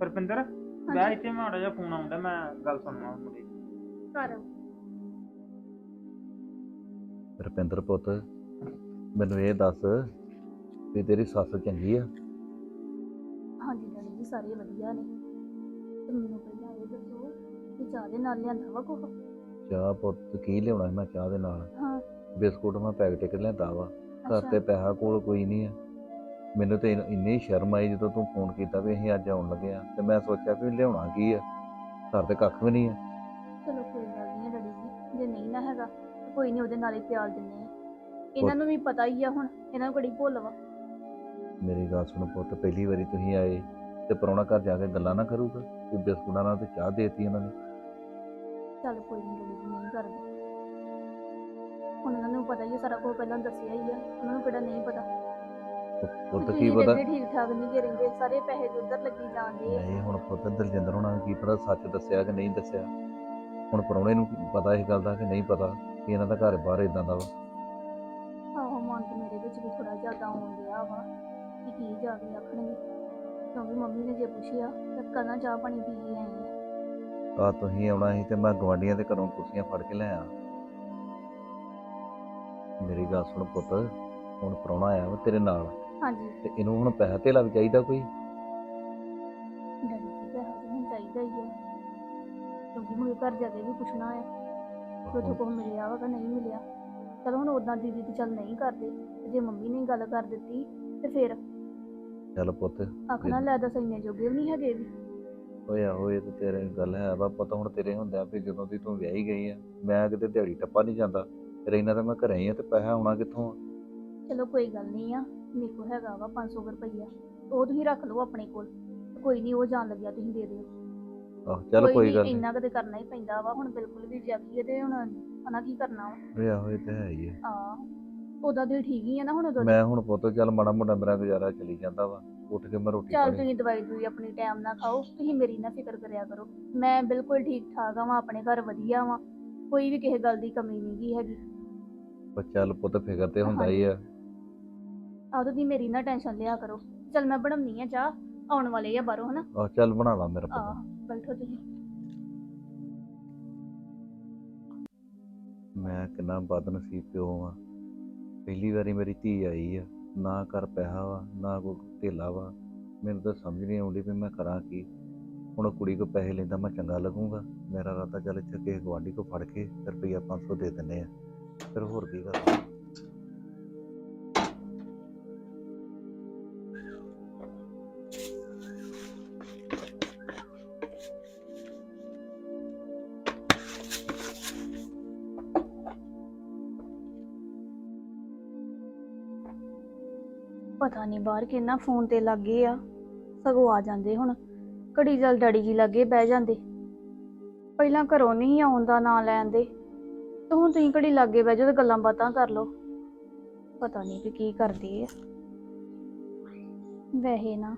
ਪਰਪਿੰਦਰ ਮੈਂ ਇੱਥੇ ਮਾੜਾ ਜਿਹਾ ਫੋਨ ਆਉਂਦਾ ਮੈਂ ਗੱਲ ਸੁਣਨਾ ਮੁੰਡੇ ਦੀ। ਘਰ ਰੁਪਿੰਦਰ ਪੁੱਤ ਮੈਨੂੰ ਇਹ ਦੱਸ ਵੀ ਤੇਰੀ ਸੱਸ ਚੰਗੀ ਆ। ਹਾਂਜੀ ਡੈਡੀ ਜੀ ਸਾਰੇ ਵਧੀਆ ਨੇ। ਤੇ ਮੈਨੂੰ ਪਹਿਲਾਂ ਇਹ ਦੱਸੋ ਕਿ ਚਾਹ ਦੇ ਨਾਲ ਲਿਆਂਦਾ ਵਾ ਕੁਛ? ਚਾਹ ਪੁੱਤ ਕੀ ਲਿਆਉਣਾ ਸੀ ਮੈਂ ਚਾਹ ਦੇ ਨਾਲ? ਹਾਂ। ਬਿਸਕੁਟ ਮੈਂ ਪੈਕਟ ਕੇ ਲਿਆਂਦਾ ਵਾ। ਘਰ ਅੱਛਾ। ਤੇ ਪੈਸਾ ਕੋਲ ਕੋਈ ਨਹੀਂ ਆ। ਮੈਨੂੰ ਤੇ ਇੰਨ- ਇੰਨੀ ਸ਼ਰਮ ਆਈ ਜਦੋਂ ਤੂੰ ਫੋਨ ਕੀਤਾ ਵੀ ਅਸੀਂ ਅੱਜ ਆਉਣ ਲੱਗੇ ਆ। ਤੇ ਮੈਂ ਸੋਚਿਆ ਵੀ ਲਿਆਉਣਾ ਕੀ ਆ? ਘਰ ਤੇ ਕੱਖ ਵੀ ਨਹੀਂ ਆ। ਚਲੋ ਕੋਈ ਗੱਲ ਨਹੀਂ ਡੈਡੀ ਜੀ ਜੇ ਨਹੀਂ ਨਾ ਹੈਗਾ ਤਾਂ ਕੋਈ ਨਹੀਂ ਉਹਦੇ ਨਾਲ ਹੀ ਪਿਆਲ ਦਿੰਦੇ ਆ। ਇਹਨਾਂ ਨੂੰ ਵੀ ਪਤਾ ਹੀ ਆ ਹੁਣ ਇਹਨਾਂ ਨੂੰ ਕਿਹੜੀ ਭੁੱਲ ਵਾ। ਮੇਰੀ ਗੱਲ ਸੁਣ ਪੁੱਤ ਪਹਿਲੀ ਵਾਰੀ ਤੁਸੀਂ ਆਏ ਤੇ ਪ੍ਰਾਹੁਣਾ ਘਰ ਜਾ ਕੇ ਗੱਲਾਂ ਨਾ ਕਰੂਗਾ ਕਿ ਬਿਸਕੁਟਾਂ ਨਾਲ ਤੇ ਚਾਹ ਦੇਤੀ ਇਹਨਾਂ ਨੇ। ਚੱਲ ਕੋਈ ਨਹੀਂ ਡੈਡੀ ਜੀ ਨਹੀਂ ਕਰਦੇ। ਇਹਨਾਂ ਨੂੰ ਪਤਾ ਹੀ ਸਾਰਾ ਕੁਝ ਪਹਿਲਾਂ ਦੱਸਿਆ ਹੀ ਆ ਉਹਨਾਂ ਨੂੰ ਕਿਹੜਾ ਨਹੀਂ ਪਤਾ। ਪੁੱਤ- ਪੁੱਤ ਕੀ ਪਤਾ? ਠੀਕ ਠਾਕ ਨਹੀਂ ਗੇ ਰਹਿੰਦੇ ਸਾਰੇ ਪੈਸੇ ਤੇ ਉੱਧਰ ਲੱਗੀ ਜਾਂਦੇ ਆ। ਨਹੀਂ ਹੁਣ ਪੁੱਤ ਦਲਜਿੰਦਰ ਹੋਣਾ ਨੂੰ ਕੀ ਪਤਾ ਸੱਚ ਦੱਸਿਆ ਕਿ ਨਹੀਂ ਦੱਸਿਆ? ਹੁਣ ਪ੍ਰਾਹੁਣੇ ਨੂੰ ਕੀ ਪਤਾ ਇਸ ਗੱਲ ਦਾ ਕਿ ਨਹੀਂ ਪਤਾ ਕਿ ਇਹਨਾਂ ਦਾ ਘਰ ਬਾਹਰ ਇਦਾਂ ਦਾ ਵਾ? ਕਿ ਜਾ ਕੇ ਆਖਣਗੇ। ਕਿਉਂਕਿ ਮੰਮੀ ਨੇ ਜੇ ਪੁੱਛਿਆ ਤਾਂ ਕਦਾਂ ਚਾਹ ਪਾਣੀ ਪੀ ਕੇ ਆਏ ਆ? ਆ ਤੁਸੀਂ ਆਉਣਾ ਸੀ ਤੇ ਮੈਂ ਗਵਾਂਡੀਆਂ ਦੇ ਘਰੋਂ ਕੁਰਸੀਆਂ ਫੜ ਕੇ ਲੈ ਆ। ਮੇਰੀ ਗੱਲ ਸੁਣ ਪੁੱਤ ਹੁਣ ਪ੍ਰਾਹੁਣਾ ਆਇਆ ਵਾ ਤੇਰੇ ਨਾਲ। ਹਾਂਜੀ। ਤੇ ਇਹਨੂੰ ਹੁਣ ਪੈਸਾ ਧੇਲਾ ਵੀ ਚਾਹੀਦਾ ਕੋਈ? ਡੈਡੀ ਜੀ ਪੈਸਾ ਤਾਂ ਹੁਣ ਚਾਹੀਦਾ ਹੀ ਆ। ਕਿਉਂਕਿ ਮੈਨੂੰ ਘਰ ਜਾ ਕੇ ਵੀ ਪੁੱਛਣਾ ਆ ਕਿ ਉੱਥੋਂ ਕੁਛ ਮਿਲਿਆ ਵਾ ਕਿ ਨਹੀਂ ਮਿਲਿਆ। ਚਲੋ ਹੁਣ ਉਦਾਂ ਦੀਦੀ ਤੇ ਚੱਲ ਨਹੀਂ ਕਰਦੇ। ਤੇ ਜੇ ਮੰਮੀ ਨੇ ਗੱਲ ਕਰ ਦਿੱਤੀ ਤੇ ਫਿਰ ਚੱਲ ਪੁੱਤ ਆਖਣਾ ਲੈ ਦੱਸ ਇੰਨੇ ਜੋਗੇ ਵੀ ਨਹੀਂ ਹੈਗੇ ਵੀ। ਓਏ ਆਹੋ ਇਹ ਤੇ ਤੇਰੇ ਗੱਲ ਹੈ ਵਾ ਪਤਾ ਹੁਣ ਤੇਰੇ ਹੁੰਦਿਆਂ ਵੀ ਜਦੋਂ ਦੀ ਤੂੰ ਵਿਆਹੀ ਗਈ ਆ ਮੈਂ ਕਿਤੇ ਦਿਹਾੜੀ ਟੱਪਾ ਨਹੀਂ ਜਾਂਦਾ। ਰਹਿਣਾ ਤਾਂ ਮੈਂ ਘਰੇ ਹੀ ਆ ਤੇ ਪੈਸਾ ਆਉਣਾ ਕਿੱਥੋਂ ਆ? ਚਲੋ ਕੋਈ ਗੱਲ ਨਹੀਂ ਆ ਮੇਰੇ ਕੋਲ ਹੈਗਾ ਵਾ 500 ਰੁਪਈਆ ਉਹ ਤੁਸੀਂ ਰੱਖ ਲਓ ਆਪਣੇ ਕੋਲ ਕੋਈ ਨਹੀਂ ਉਹ ਜਾਣ ਲੱਗਿਆ ਤੁਸੀਂ ਦੇ ਦਿਓ। ਆਹ ਚੱਲ ਕੋਈ ਨੀ, ਗੱਲ ਨਹੀਂ। ਇੰਨਾ ਕਦੇ ਕਰਨਾ ਹੀ ਪੈਂਦਾ ਵਾ ਹੁਣ ਬਿਲਕੁਲ ਵੀ ਜਾਗੀ ਤੇ ਹੁਣ ਹਨਾ ਕੀ ਕਰਨਾ ਵਾ? ਓਏ ਆਹੋ ਇਹ ਤੇ ਹੈ ਹੀ ਆ। ਆ ਉਹਦਾ ਦਿਲ ਠੀਕ ਹੀ ਆ ਨਾ ਹੁਣ ਉਦੋਂ ਦਾ। ਮੈਂ ਹੁਣ ਪੁੱਤ ਚੱਲ ਮਾੜਾ ਮੋਟਾ ਮੇਰਾ ਗੁਜ਼ਾਰਾ ਚੱਲੀ ਜਾਂਦਾ ਵਾ। ਉੱਠ ਕੇ ਮੈਂ ਰੋਟੀ ਚੱਲ ਪਾਣੀ ਤੁਸੀਂ ਦਵਾਈ ਦੂਈ ਆਪਣੀ ਟਾਈਮ ਨਾਲ ਖਾਓ ਤੁਸੀਂ ਮੇਰੀ ਨਾ ਫਿਕਰ ਕਰਿਆ ਕਰੋ। ਮੈਂ ਬਿਲਕੁਲ ਠੀਕ ਠਾਕ ਆ ਵਾਂ ਆਪਣੇ ਘਰ ਵਧੀਆ ਵਾਂ ਕੋਈ ਵੀ ਕਿਸੇ ਗੱਲ ਦੀ ਕਮੀ ਨਹੀਂ ਗੀ ਹੈਗੀ। ਪਰ ਚੱਲ ਪੁੱਤ ਫਿਕਰ ਤੇ ਹੁੰਦਾ ਹੀ ਆ। ਆਹ ਤੁਸੀਂ ਮੇਰੀ ਨਾ ਟੈਨਸ਼ਨ ਲਿਆ ਕਰੋ। ਚੱਲ ਮੈਂ ਬਣਾਉਣੀ ਆ ਚਾਹ ਆਉਣ ਵਾਲੇ ਆ ਬਾਹਰੋਂ ਹਨਾ? ਆਹ ਚੱਲ ਬਣਾ ਲਾ ਮੇਰਾ ਆ ਪੁੱਤ ਬੈਠੋ ਤੁਸੀਂ। ਮੈਂ ਕਿੰਨਾ ਬਦਨਸੀਬ ਪਿਓ ਆ ਪਹਿਲੀ ਵਾਰੀ ਮੇਰੀ ਧੀ ਆਈ ਆ, ਨਾ ਕਰ ਪੈਸਾ ਵਾ, ਨਾ ਕੋਈ ਢੇਲਾ ਵਾ। ਮੈਨੂੰ ਤਾਂ ਸਮਝ ਨਹੀਂ ਆਉਂਦੀ ਵੀ ਮੈਂ ਕਰਾਂ ਕੀ। ਹੁਣ ਉਹ ਕੁੜੀ ਕੋ ਪੈਸੇ ਲੈਂਦਾ ਮੈਂ ਚੰਗਾ ਲੱਗੂੰਗਾ। ਮੇਰਾ ਰਾਤਾ ਚੱਲ ਇੱਥੇ ਕਿਸੇ ਗੁਆਂਢੀ ਕੋ ਫੜ ਕੇ ਤੇ ਰੁਪਈਆ 500 ਦੇ ਦਿੰਨੇ ਆ। ਫਿਰ ਹੋਰ ਕੀ ਕਰਾਂ? ਪਤਾ ਨਹੀਂ ਬਾਹਰ ਕਿੰਨਾ ਫੋਨ ਤੇ ਲੱਗੇ ਆ। ਸਗੋਂ ਆ ਜਾਂਦੇ ਹੁਣ। ਘੜੀ ਜਲ ਡੈਡੀ ਜੀ ਲੱਗੇ ਬਹਿ ਜਾਂਦੇ। ਪਹਿਲਾਂ ਘਰੋਂ ਨਹੀਂ ਆਉਣ ਦਾ ਨਾਂ ਲੈਂਦੇ ਤੇ ਹੁਣ ਤੁਸੀਂ ਘੜੀ ਲੱਗੇ ਬਹਿ ਜਾਓ ਤੇ ਗੱਲਾਂ ਬਾਤਾਂ ਕਰ ਲਓ। ਪਤਾ ਨਹੀਂ ਵੀ ਕੀ ਕਰਦੇ ਆ। ਵੈਸੇ ਨਾ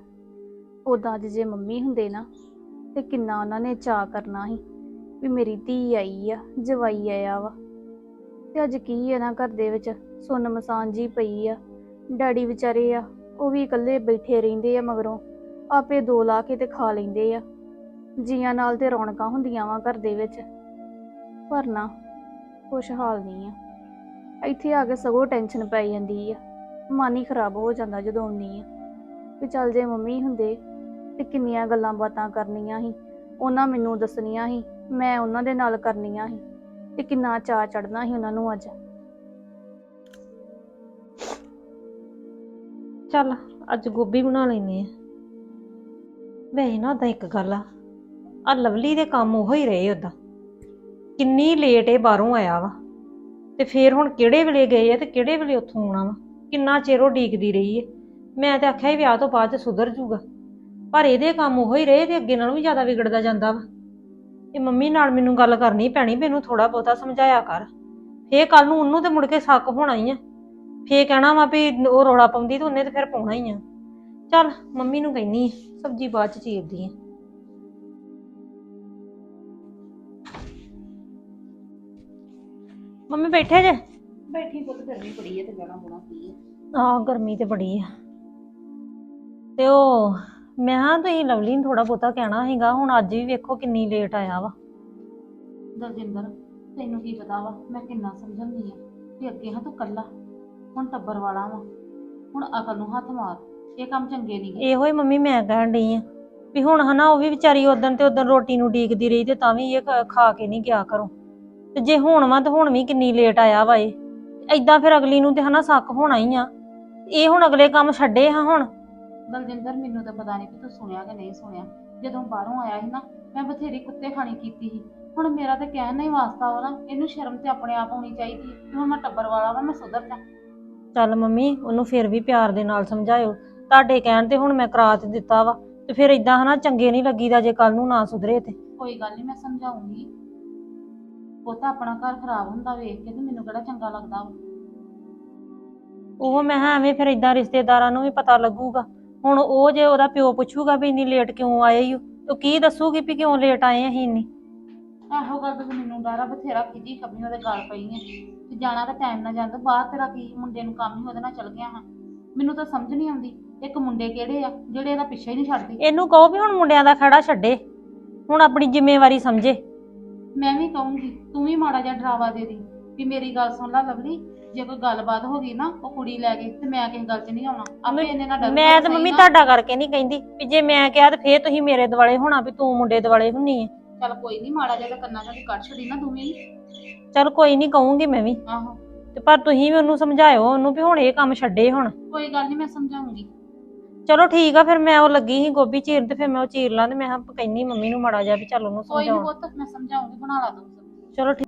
ਉਦਾਂ ਅੱਜ ਜੇ ਮੰਮੀ ਹੁੰਦੇ ਨਾ, ਤੇ ਕਿੰਨਾ ਉਹਨਾਂ ਨੇ ਚਾਹ ਕਰਨਾ ਸੀ ਵੀ ਮੇਰੀ ਧੀ ਆਈ ਆ, ਜਵਾਈ ਆਇਆ ਵਾ। ਤੇ ਅੱਜ ਕੀ ਆ ਨਾ ਘਰ ਦੇ ਵਿੱਚ, ਸੁੰਨ ਮਸਾਨ ਜੀ ਪਈ ਆ। ਡੈਡੀ ਵਿਚਾਰੇ ਆ, ਉਹ ਵੀ ਇਕੱਲੇ ਬੈਠੇ ਰਹਿੰਦੇ ਆ ਮਗਰੋਂ, ਆਪੇ ਦੋ ਲਾ ਕੇ ਤੇ ਖਾ ਲੈਂਦੇ ਆ। ਜੀਆਂ ਨਾਲ ਤੇ ਰੌਣਕਾਂ ਹੁੰਦੀਆਂ ਵਾ ਘਰ ਦੇ ਵਿੱਚ। ਪਰ ਨਾ, ਕੁਛ ਹਾਲ ਨਹੀਂ ਆ। ਇੱਥੇ ਆ ਕੇ ਸਗੋਂ ਟੈਨਸ਼ਨ ਪੈ ਜਾਂਦੀ ਆ। ਮਨ ਹੀ ਖਰਾਬ ਹੋ ਜਾਂਦਾ ਜਦੋਂ ਆਉਂਦੀ ਆ। ਵੀ ਚੱਲ ਜੇ ਮੰਮੀ ਹੁੰਦੇ ਤੇ ਕਿੰਨੀਆਂ ਗੱਲਾਂ ਬਾਤਾਂ ਕਰਨੀਆਂ ਸੀ, ਉਹਨਾਂ ਮੈਨੂੰ ਦੱਸਣੀਆਂ ਸੀ, ਮੈਂ ਉਹਨਾਂ ਦੇ ਨਾਲ ਕਰਨੀਆਂ ਸੀ, ਤੇ ਕਿੰਨਾ ਚਾਅ ਚੜਨਾ ਸੀ ਉਹਨਾਂ ਨੂੰ ਅੱਜ। ਚੱਲ, ਅੱਜ ਗੋਭੀ ਬਣਾ ਲੈਨੇ ਆ। ਵੈਸੇ ਨਾ ਉਦਾਂ ਇੱਕ ਗੱਲ ਆ ਆ ਲਵਲੀ ਦੇ ਕੰਮ ਉਹੋ ਹੀ ਰਹੇ ਉਦਾਂ ਕਿੰਨੀ ਲੇਟ ਇਹ ਬਾਹਰੋਂ ਆਇਆ ਵਾ, ਤੇ ਫੇਰ ਹੁਣ ਕਿਹੜੇ ਵੇਲੇ ਗਏ ਆ ਤੇ ਕਿਹੜੇ ਵੇਲੇ ਉੱਥੋਂ ਆਉਣਾ ਵਾ? ਕਿੰਨਾ ਚਿਰ ਉਹ ਡੀਕਦੀ ਰਹੀ ਏ? ਮੈਂ ਤੇ ਆਖਿਆ ਸੀ ਵਿਆਹ ਤੋਂ ਬਾਅਦ ਚ ਸੁਧਰ ਜੂਗਾ। ਪਰ ਇਹਦੇ ਕੰਮ ਉਹੋ ਹੀ ਰਹੇ ਤੇ ਅੱਗੇ ਨਾਲੋਂ ਵੀ ਜ਼ਿਆਦਾ ਵਿਗੜਦਾ ਜਾਂਦਾ ਵਾ। ਇਹ ਮੰਮੀ ਨਾਲ ਮੈਨੂੰ ਗੱਲ ਕਰਨੀ ਪੈਣੀ, ਮੈਨੂੰ ਥੋੜਾ ਬਹੁਤਾ ਸਮਝਾਇਆ ਕਰ। ਫੇਰ ਕੱਲ ਨੂੰ ਉਹਨੂੰ ਤੇ ਮੁੜ ਕੇ ਸ਼ੱਕ ਹੋਣਾ ਹੀ ਆ। ਫੇਰ ਕਹਿਣਾ ਵਾ ਵੀ ਉਹ ਰੌਲਾ ਪਾਉਂਦੀ ਤੇ ਉਹਨੇ ਤੇ ਫਿਰ ਪਾਉਣਾ ਹੀ ਆ। ਚੱਲ ਮੰਮੀ ਨੂੰ ਕਹਿਨੀ ਆ ਸਬਜ਼ੀ ਬਾਅਦ ਚ ਚੀਰਦੀ ਆ। ਮੰਮੀ ਬੈਠੇ ਜੇ? ਬੈਠੀ ਪੁੱਤ ਗਰਮੀ ਬੜੀ ਹੈ ਤੇ ਜਾਣਾ ਬੁਣਾ ਕੀ ਹੈ ਆਹ ਗਰਮੀ ਤੇ ਬੜੀ ਆ। ਤੇ ਉਹ ਮੈਂ ਹਾਂ ਤੁਸੀਂ ਲਵਲੀ ਨੂੰ ਥੋੜਾ ਬਹੁਤਾ ਕਹਿਣਾ ਸੀਗਾ ਹੁਣ ਅੱਜ ਵੀ ਵੇਖੋ ਕਿੰਨੀ ਲੇਟ ਆਇਆ ਵਾ। ਦਲਜਿੰਦਰ ਤੈਨੂੰ ਕੀ ਪਤਾ ਵਾ ਮੈਂ ਕਿੰਨਾ ਸਮਝਾਉਂਦੀ ਆ ਕਿ ਅੱਗੇ ਹਾਂ ਤੂੰ ਕੱਲਾ ਹੁਣ ਟੱਬਰ ਵਾਲਾ ਵਾ। ਹੁਣ ਅਕਲ ਨੂੰ ਹੱਥ ਮਾਰ। ਇਹ ਕੰਮ ਚੰਗੇ ਨਹੀਂ ਇਹੋ ਹੀ ਮੰਮੀ ਮੈਂ ਕਹਿਣ ਡਈ ਆ ਵੀ ਹੁਣ ਹਨਾ ਉਹ ਵੀ ਵਿਚਾਰੀ ਉਦੋਂ ਤੇ ਉਦੋਂ ਰੋਟੀ ਨੂੰ ਡੀਕਦੀ ਰਹੀ ਤੇ ਤਾਂ ਵੀ ਇਹ ਖਾ- ਖਾ ਕੇ ਨਹੀਂ ਗਿਆ ਕਰੋ ਤੇ ਜੇ ਹੁਣ ਵਾ ਤੇ ਹੁਣ ਵੀ ਕਿੰਨੀ ਲੇਟ ਆਇਆ ਵਾ ਇਹ। ਏਦਾਂ ਫਿਰ ਅਗਲੀ ਨੂੰ ਤੇ ਹਨਾ ਸ਼ੱਕ ਹੋਣਾ ਹੀ ਆ। ਇਹ ਹੁਣ ਅਗਲੇ ਕੰਮ ਛੱਡੇ ਹਾਂ ਹੁਣ। ਦਲਜਿੰਦਰ ਮੈਨੂੰ ਤਾਂ ਪਤਾ ਨਹੀਂ ਕਿ ਤੂੰ ਸੁਣਿਆ ਕਿ ਨਹੀਂ ਸੁਣਿਆ। ਜਦੋਂ ਬਾਹਰੋਂ ਆਇਆ ਸੀ ਨਾ ਮੈਂ ਬਥੇਰੀ ਕੁੱਤੇ ਖਾਣੀ ਕੀਤੀ ਸੀ। ਹੁਣ ਮੇਰਾ ਤਾਂ ਕਹਿਣ ਨਹੀਂ ਵਾਸਤਾ ਵਾ ਨਾ ਇਹਨੂੰ ਸ਼ਰਮ ਤੇ ਆਪਣੇ ਆਪ ਆਉਣੀ ਚਾਹੀਦੀ ਹੈ। ਕਿ ਹੁਣ ਮੈਂ ਟੱਬਰ ਵਾਲਾ ਵਾ ਮੈਂ ਸੁਧਰ ਜਾ ਚੱਲ ਮੰਮੀ ਉਹਨੂੰ ਫਿਰ ਵੀ ਪਿਆਰ ਦੇ ਨਾਲ ਸਮਝਾਇਓ। ਤੁਹਾਡੇ ਕਹਿਣ ਤੇ ਹੁਣ ਮੈਂ ਕਰਾ ਤੇ ਦਿੱਤਾ ਵਾ ਤੇ ਫਿਰ ਇਦਾਂ ਹਨਾ ਚੰਗੇ ਨਹੀਂ ਲੱਗੀਦਾ ਜੇ ਕੱਲ ਨੂੰ ਨਾ ਸੁਧਰੇ ਤੇ। ਕੋਈ ਗੱਲ ਨਹੀਂ ਮੈਂ ਸਮਝਾਉਂਗੀ। ਉਹ ਤਾਂ ਆਪਣਾ ਘਰ ਖਰਾਬ ਹੁੰਦਾ ਵੇਖ ਕੇ ਤੇ ਮੈਨੂੰ ਕਿਹੜਾ ਚੰਗਾ ਲੱਗਦਾ ਵਾ। ਉਹ ਮੈਂ ਕਿਹਾ ਐਵੇਂ ਫਿਰ ਇਦਾਂ ਰਿਸ਼ਤੇਦਾਰਾਂ ਨੂੰ ਵੀ ਪਤਾ ਲੱਗੂਗਾ। ਹੁਣ ਉਹ ਜੇ ਉਹਦਾ ਪਿਓ ਪੁੱਛੂਗਾ ਵੀ ਇੰਨੀ ਲੇਟ ਕਿਉਂ ਆਏ ਓ, ਤੇ ਉਹ ਕੀ ਦੱਸੂਗੀ ਵੀ ਕਿਉਂ ਲੇਟ ਆਏ ਅਸੀਂ ਇੰਨੀ? ਇਹੋ ਗੱਲ ਤਾਂ ਮੈਨੂੰ ਡਾਰਾ ਬਥੇਰਾ ਖਿਜੀ ਖਬਰੀ ਉਹਦੇ ਗੱਲ ਪਈ ਹੈ ਤੇ ਜਾਣਾ ਤਾਂ ਟਾਈਮ ਨਾਲ ਜਾਂਦਾ ਬਾਹਰ ਤੇਰਾ ਕੀ ਮੁੰਡੇ ਨੂੰ ਕੰਮ ਹੀ ਉਹਦੇ ਨਾਲ ਚੱਲ ਗਿਆ ਹਾਂ। ਮੈਨੂੰ ਤਾਂ ਸਮਝ ਨਹੀਂ ਆਉਂਦੀ ਇੱਕ ਮੁੰਡੇ ਕਿਹੜੇ ਆ ਜਿਹੜੇ ਇਹਦਾ ਪਿੱਛਾ ਹੀ ਨਹੀਂ ਛੱਡਦੇ। ਇਹਨੂੰ ਕਹੋ ਵੀ ਹੁਣ ਮੁੰਡਿਆਂ ਦਾ ਖੜਾ ਛੱਡੇ ਹੁਣ ਆਪਣੀ ਜ਼ਿੰਮੇਵਾਰੀ ਸਮਝੇ। ਮੈਂ ਵੀ ਕਹੂੰਗੀ ਤੂੰ ਵੀ ਮਾੜਾ ਜਿਹਾ ਡਰਾਵਾ ਦੇ ਦੀ ਵੀ ਮੇਰੀ ਗੱਲ ਸੁਣ ਲੈ ਲਵਲੀ ਜੇ ਕੋਈ ਗੱਲਬਾਤ ਹੋ ਗਈ ਨਾ ਉਹ ਕੁੜੀ ਲੈ ਗਈ ਤੇ ਮੈਂ ਕਿਸੇ ਗੱਲ 'ਚ ਨਹੀਂ ਆਉਣਾ। ਆਪੇ ਇਹਨੇ ਨਾਲ ਡਰ ਮੈਂ ਤੇ ਮੰਮੀ ਤੁਹਾਡਾ ਕਰਕੇ ਨਹੀਂ ਕਹਿੰਦੀ ਵੀ ਜੇ ਮੈਂ ਕਿਹਾ ਤੇ ਫੇਰ ਤੁਸੀਂ ਮੇਰੇ ਦਿਵਾਲੇ ਹੋਣਾ ਵੀ ਤੂੰ ਮੁੰਡੇ ਦਿਵਾਲੇ ਹੁੰਨੀ ਹੈ ਚੱਲ ਕੋਈ ਨਹੀਂ ਮਾੜਾ ਜਿਹਾ ਤਾਂ ਕੰਨਾਂ 'ਚ ਕੱਢ ਛੱਡੀ ਨਾ ਤੂੰ ਵੀ। ਚਲ ਕੋਈ ਨਹੀਂ ਕਹੂੰਗੀ ਮੈਂ ਵੀ। ਆਹੋ। ਤੇ ਪਰ ਤੁਸੀਂ ਵੀ ਉਹਨੂੰ ਸਮਝਾਇਓ ਉਹਨੂੰ ਵੀ ਹੁਣ ਇਹ ਕੰਮ ਛੱਡੇ ਹੁਣ। ਕੋਈ ਗੱਲ ਨਹੀਂ ਮੈਂ ਸਮਝਾਉਂਗੀ। ਚਲੋ ਠੀਕ ਆ ਫਿਰ ਮੈਂ ਉਹ ਲੱਗੀ ਸੀ ਗੋਭੀ ਚੀਰਨ ਤੇ ਫਿਰ ਮੈਂ ਉਹ ਚੀਰ ਲਾਂ ਤੇ ਮੈਂ ਕਿਹਾ ਕਹਿੰਨੀ ਮੰਮੀ ਨੂੰ ਮਾੜਾ ਜਿਹਾ ਵੀ ਚੱਲ ਉਹਨੂੰ ਕੋਈ ਨਹੀਂ ਸਮਝਾਉਣ। ਪੁੱਤ ਮੈਂ ਸਮਝਾਉਂਗੀ ਬਣਾ ਲਾ ਤੂੰ। ਚਲੋ ਠੀਕ